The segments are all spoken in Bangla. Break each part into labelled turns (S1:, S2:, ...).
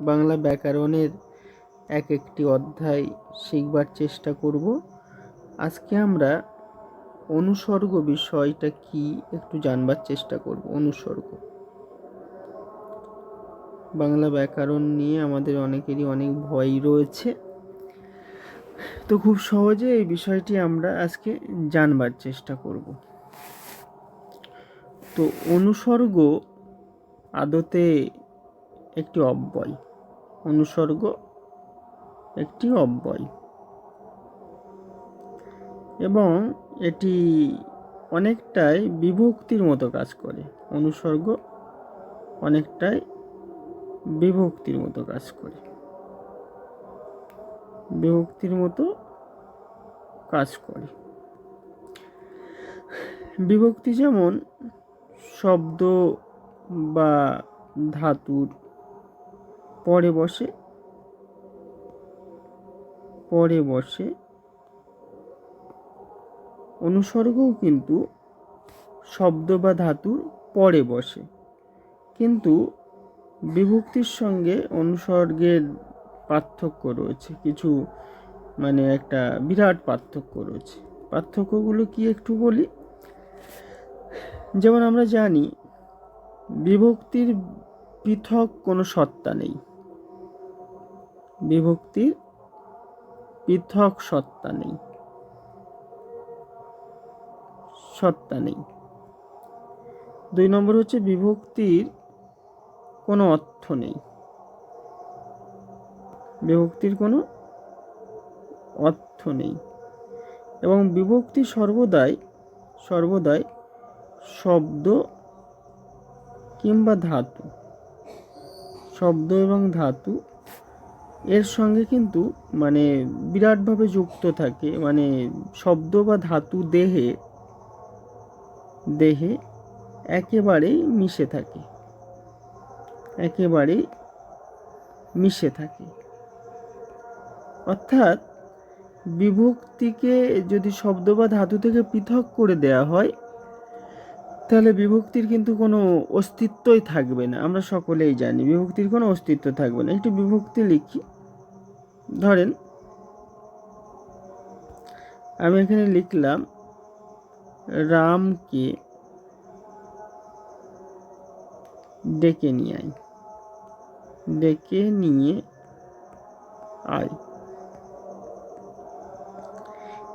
S1: বাংলা ব্যাকরণের এক একটি অধ্যায় শিখবার চেষ্টা করব। আজকে আমরা অনুসর্গ বিষয়টা কি একটু জানবার চেষ্টা করব, অনুসর্গ। বাংলা ব্যাকরণ নিয়ে আমাদের অনেকেরই অনেক ভয় রয়েছে। তো খুব সহজে এই বিষয়টি আমরা আজকে জানবার চেষ্টা করব। তো অনুসর্গ আদতে একটি অব্যয়। অনুসর্গ, একটি অব্যয়। এবং এটি অনেকটাই বিভক্তির মতো কাজ করে। অনুসর্গ অনেকটাই বিভক্তির মতো কাজ করে। বিভক্তির মতো কাজ করে। বিভক্তি যেমন শব্দ বা ধাতুর পরে বসে পরে বসে। অনুসর্গও কিন্তু শব্দ বা ধাতুর পরে বসে। কিন্তু বিভক্তির সঙ্গে অনুসর্গের পার্থক্য রয়েছে। কিছু মানে একটা বিরাট পার্থক্য রয়েছে। পার্থক্যগুলো কি একটু বলি? যেমন আমরা জানি, বিভক্তির পৃথক কোনো সত্তা নেই। বিভক্তির পৃথক সত্তা নেই। সত্তা নেই। দুই নম্বর হচ্ছে বিভক্তির কোনো অর্থ নেই। বিভক্তির কোনো অর্থ নেই। এবং বিভক্তি সর্বদাই সর্বদাই শব্দ কিংবা ধাতু, শব্দ এবং ধাতু এর সঙ্গে কিন্তু মানে বিরাটভাবে যুক্ত থাকে মানে শব্দ বা ধাতু দেহে দেহে একেবারেই মিশে থাকে, একেবারেই মিশে থাকে। অর্থাৎ বিভক্তিকে যদি শব্দ বা ধাতু থেকে পৃথক করে দেয়া হয়, তাহলে বিভক্তির কিন্তু কোনো অস্তিত্বই থাকবে না, আমরা সকলেই জানি। বিভক্তির কোনো অস্তিত্ব থাকবে না। একটু বিভক্তি লিখি ধরেন, আমি এখানে লিখলাম, রামকে ডেকে নিয়ে আয়। ডেকে নিয়ে আয়।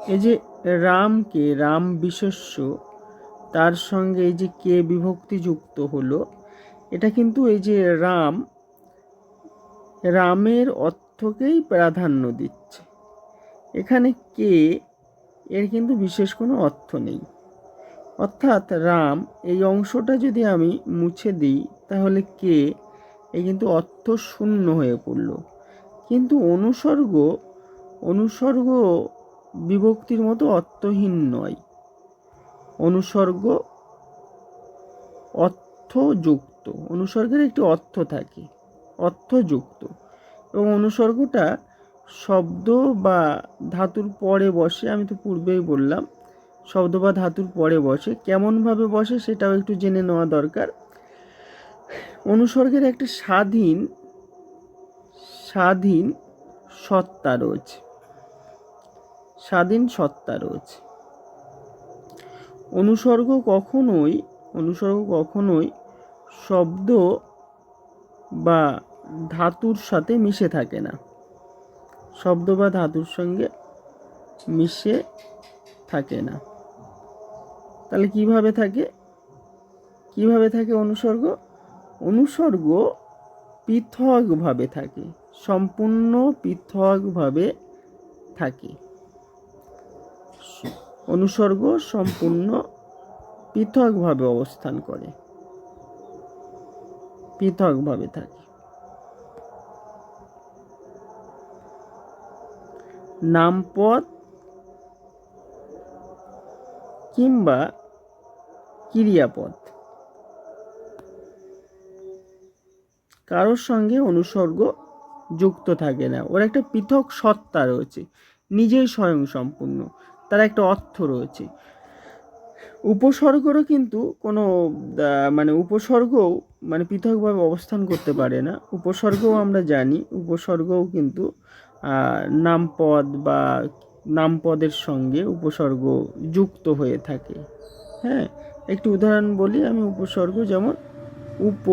S1: এই যে রামকে, রাম বিশেষ্য, তার সঙ্গে এই যে কে বিভক্তি যুক্ত হলো, এটা কিন্তু এই যে রাম, রামের অর্থকেই প্রাধান্য দিচ্ছে। এখানে কে এর কিন্তু বিশেষ কোনো অর্থ নেই। অর্থাৎ রাম, এই অংশটা যদি আমি মুছে দিই, তাহলে কে? এই কিন্তু অর্থ শূন্য হয়ে পড়ল। কিন্তু অনুসর্গ অনুসর্গ বিভক্তির মতো অর্থহীন নয়। অনুসর্গ অর্থযুক্ত, অনুসর্গের একটি অর্থ থাকে, অর্থযুক্ত। এবং অনুসর্গটা শব্দ বা ধাতুর পরে বসে, আমি তো পূর্বেই বললাম, শব্দ বা ধাতুর পরে বসে। কেমনভাবে বসে সেটাও একটু জেনে নেওয়া দরকার। অনুসর্গের একটা স্বাধীন স্বাধীন সত্তা রয়েছে। স্বাধীন সত্তা রয়েছে। অনুসর্গ কখনোই অনুসর্গ কখনোই শব্দ বা ধাতুর সাথে মিশে থাকে না। শব্দ বা ধাতুর সঙ্গে মিশে থাকে না। তাহলে কীভাবে থাকে? কীভাবে থাকে অনুসর্গ? অনুসর্গ পৃথকভাবে থাকে, সম্পূর্ণ পৃথকভাবে থাকে। অনুসর্গ সম্পূর্ণ পৃথকভাবে অবস্থান করে। পৃথকভাবে থাকে। নামপদ কিংবা ক্রিয়াপদ। কারোর সঙ্গে অনুসর্গ যুক্ত থাকে না। ওর একটা পৃথক সত্তা রয়েছে, নিজেই স্বয়ং সম্পূর্ণ তার একটা অর্থ রয়েছে। উপসর্গরও কিন্তু কোনো মানে উপসর্গও মানে পৃথকভাবে অবস্থান করতে পারে না। উপসর্গও আমরা জানি, উপসর্গও কিন্তু নামপদ বা নামপদের সঙ্গে উপসর্গ যুক্ত হয়ে থাকে। হ্যাঁ একটু উদাহরণ বলি আমি উপসর্গ, যেমন উপ,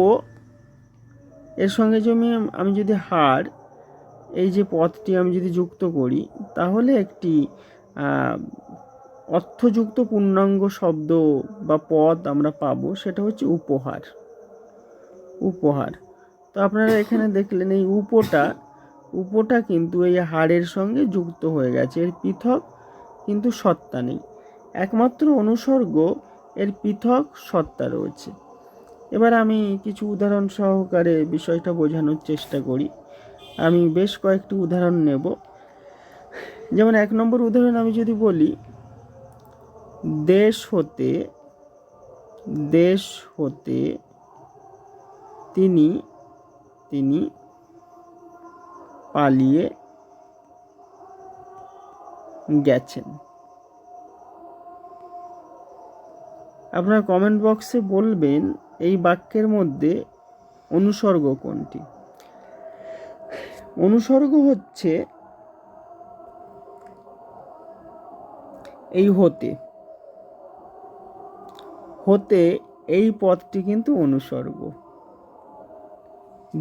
S1: এর সঙ্গে আমি আমি যদি হার, এই যে পদটি আমি যদি যুক্ত করি, তাহলে একটি অর্থযুক্ত পূর্ণাঙ্গ শব্দ বা পদ আমরা পাবো, সেটা হচ্ছে উপহার। উপহার। তো আপনারা এখানে দেখলেন এই উপটা উপটা কিন্তু এই হাড়ের সঙ্গে যুক্ত হয়ে গেছে, এর পৃথক কিন্তু সত্তা নেই। একমাত্র অনুসর্গ, এর পৃথক সত্তা রয়েছে। এবার আমি কিছু উদাহরণ সহকারে বিষয়টা বোঝানোর চেষ্টা করি। আমি বেশ কয়েকটি উদাহরণ নেব। যেমন এক নম্বর উদাহরণ আমি যদি বলি, দেশ হতে দেশ হতে তিনি তিনি পালিয়ে গেছেন। আপনার কমেন্ট বক্সে বলবেন এই বাক্যের মধ্যে অনুসর্গ কোনটি? অনুসর্গ হচ্ছে এই হতে। হতে এই পদটি কিন্তু অনুসর্গ।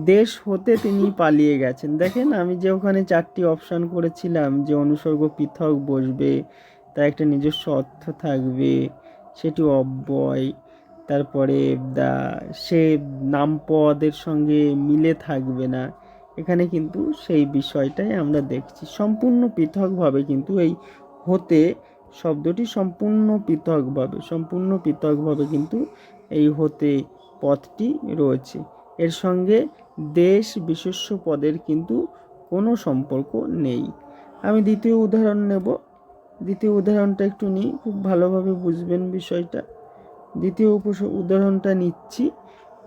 S1: দেশ হতে তিনি পালিয়ে গেছেন। দেখেন, আমি যে ওখানে চারটি অপশান করেছিলাম, যে অনুসর্গ পৃথক বসবে, তার একটা নিজস্ব অর্থ থাকবে, সেটি অব্যয়, তারপরে দা, সে নামপদের সঙ্গে মিলে থাকবে না। এখানে কিন্তু সেই বিষয়টাই আমরা দেখছি। সম্পূর্ণ পৃথকভাবে কিন্তু এই হতে শব্দটি সম্পূর্ণ পৃথকভাবে সম্পূর্ণ পৃথকভাবে কিন্তু এই হতে পথটি রয়েছে। এর সঙ্গে দেশ বিশেষ্য পদের কিন্তু কোনো সম্পর্ক নেই। আমি দ্বিতীয় উদাহরণ নেব। দ্বিতীয় উদাহরণটা একটু নিই, খুব ভালোভাবে বুঝবেন বিষয়টা। দ্বিতীয় উপস উদাহরণটা নিচ্ছি।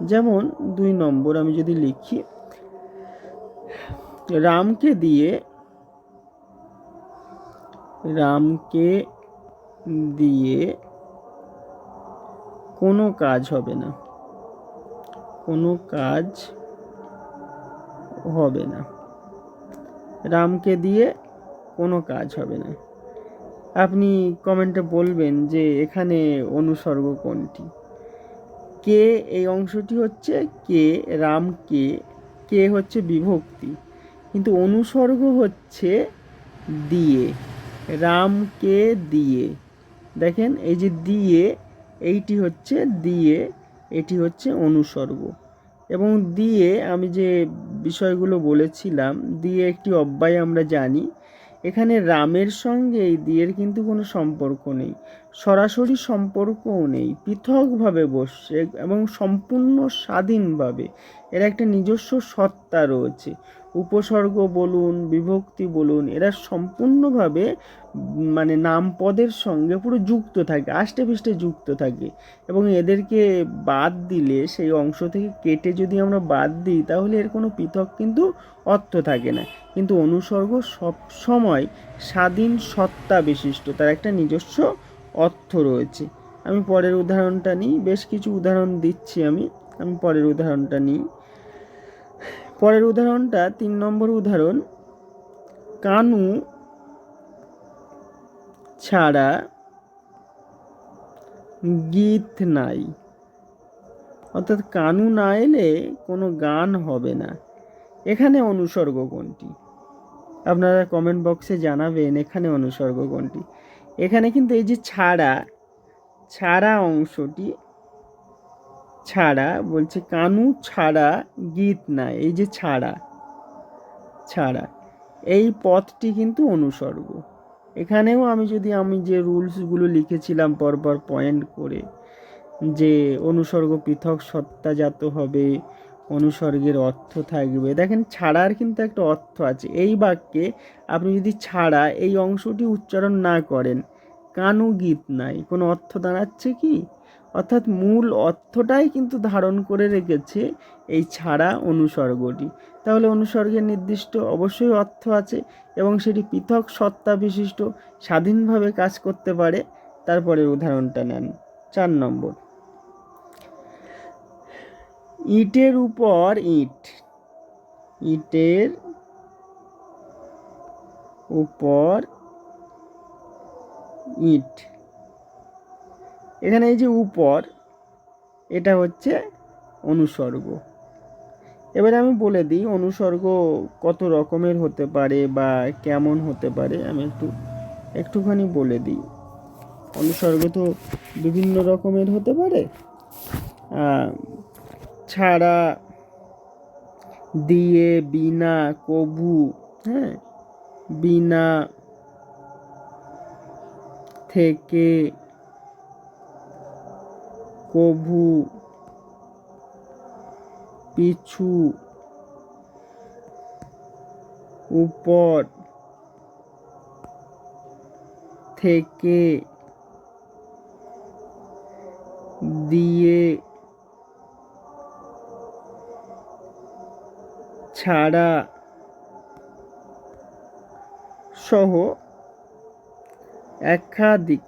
S1: যেমন দুই নম্বর আমি যদি লিখি, রামকে দিয়ে রামকে দিয়ে কোনো কাজ হবে না। কোনো কাজ হবে না। রামকে দিয়ে কোনো কাজ হবে না। আপনি কমেন্টে বলবেন যে এখানে অনুসর্গ কোনটি? কে এই অংশটি হচ্ছে? কে রাম কে কে হচ্ছে বিভক্তি? কিন্তু অনুসর্গ হচ্ছে দিয়ে। রামকে দিয়ে। দেখেন, এই যে দিয়ে, এইটি হচ্ছে দিয়ে, এটি হচ্ছে অনুসর্গ। এবং দিয়ে আমি যে বিষয়গুলো বলেছিলাম, দিয়ে একটি অব্যয় আমরা জানি। এখানে রামের সঙ্গে এই দিয়ের কিন্তু কোনো সম্পর্ক নেই। সরাসরি সম্পর্কও নেই। পৃথকভাবে বসছে এবং সম্পূর্ণ স্বাধীনভাবে। এর একটা নিজস্ব সত্তা রয়েছে। উপসর্গ বলুন, বিভক্তি বলুন, এরা সম্পূর্ণভাবে মানে নামপদের সঙ্গে পুরো যুক্ত থাকে, আষ্টে পৃষ্ঠে যুক্ত থাকে। এবং এদেরকে বাদ দিলে, সেই অংশ থেকে কেটে যদি আমরা বাদ দিই, তাহলে এর কোনো পৃথক কিন্তু অর্থ থাকে না। কিন্তু অনুসর্গ সব সময় স্বাধীন সত্তা বিশিষ্ট, তার একটা নিজস্ব অর্থ রয়েছে। আমি পরের উদাহরণটা নিই, বেশ কিছু উদাহরণ দিচ্ছি আমি আমি পরের উদাহরণটা নিই। পরের উদাহরণটা, তিন নম্বর উদাহরণ, কানু ছাড়া গীত নাই। অর্থাৎ কানু না এলে কোনো গান হবে না। এখানে অনুসর্গ কোনটি? আপনারা কমেন্ট বক্সে জানাবেন এখানে অনুসর্গ কোনটি। এখানে কিন্তু এই যে ছাড়া ছাড়া অংশটি ছাড়া বলছে কানু ছাড়া গীত নাই এই যে ছাড়া ছাড়া, এই পথটি কিন্তু অনুসর্গ। এখানেও আমি যদি আমি যে রুলসগুলো লিখেছিলাম পরপর পয়েন্ট করে যে অনুসর্গ পৃথক সত্তাজাত হবে, অনুসর্গের অর্থ থাকবে, দেখেন ছাড়ার কিন্তু একটা অর্থ আছে। এই বাক্যে আপনি যদি ছাড়া এই অংশটি উচ্চারণ না করেন, কানু গীত নাই, কোনো অর্থ দাঁড়াচ্ছে কি? অর্থাৎ মূল অর্থটাই কিন্তু ধারণ করে রেখেছে এই ছাড়া অনুসর্গটি। তাহলে অনুসর্গের নির্দিষ্ট অবশ্যই অর্থ আছে এবং সেটি পৃথক সত্তা বিশিষ্ট স্বাধীনভাবে কাজ করতে পারে। তারপরে উদাহরণটা নেন। চার নম্বর। ইটের উপর ইট। ইটের উপর ইট। এখানে এই যে উপর, এটা হচ্ছে অনুসর্গ। এবারে আমি বলে দিই, অনুসর্গ কত রকমের হতে পারে বা কেমন হতে পারে, আমি একটু, একটুখানি বলে দিই। অনুসর্গ তো বিভিন্ন রকমের হতে পারে। ছাড়া, দিয়ে, বিনা, কবু হ্যাঁ বিনা, থেকে কভু পিছু উপর থেকে দিয়ে ছাড়া সহ একাধিক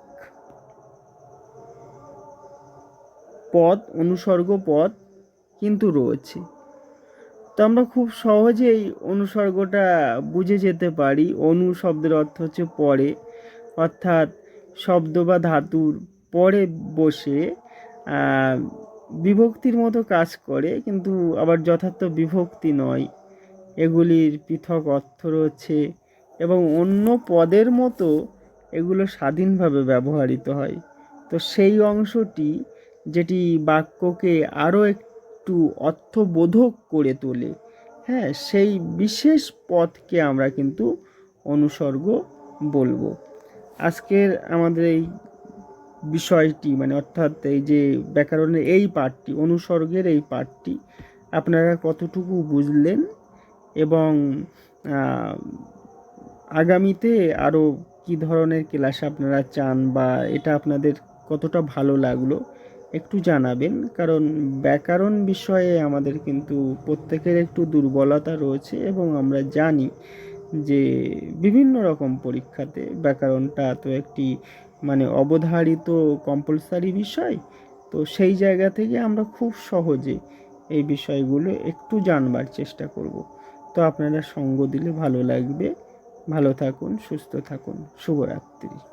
S1: পদ, অনুসর্গ পদ কিন্তু রয়েছে। তো আমরা খুব সহজেই অনুসর্গটা বুঝে যেতে পারি। অনু শব্দের অর্থ হচ্ছে পরে। অর্থাৎ শব্দ বা ধাতুর পরে বসে বিভক্তির মতো কাজ করে, কিন্তু আবার যথার্থ বিভক্তি নয়। এগুলির পৃথক অর্থ রয়েছে এবং অন্য পদের মতো এগুলো স্বাধীনভাবে ব্যবহৃত হয়। তো সেই অংশটি যেটি বাক্যকে আরও একটু অর্থবোধক করে তোলে। হ্যাঁ সেই বিশেষ পথকে আমরা কিন্তু অনুসর্গ বলব। আজকের আমাদের এই বিষয়টি মানে অর্থাৎ এই যে ব্যাকরণের এই পাঠটি, অনুসর্গের এই পাঠটি, আপনারা কতটুকু বুঝলেন এবং আগামীতে আরও কি ধরনের ক্লাস আপনারা চান বা এটা আপনাদের কতটা ভালো লাগল একটু জানাবেন, কারণ ব্যাকরণ বিষয়ে আমাদের কিন্তু প্রত্যেকের একটু দুর্বলতা রয়েছে এবং আমরা জানি যে বিভিন্ন রকম পরীক্ষাতে ব্যাকরণটা তো একটি মানে অবধারিত কম্পালসারি বিষয়। তো সেই জায়গা থেকে আমরা খুব সহজে এই বিষয়গুলো একটু জানবার চেষ্টা করব। তো আপনারা সঙ্গ দিলে ভালো লাগবে। ভালো থাকুন, সুস্থ থাকুন। শুভরাত্রি।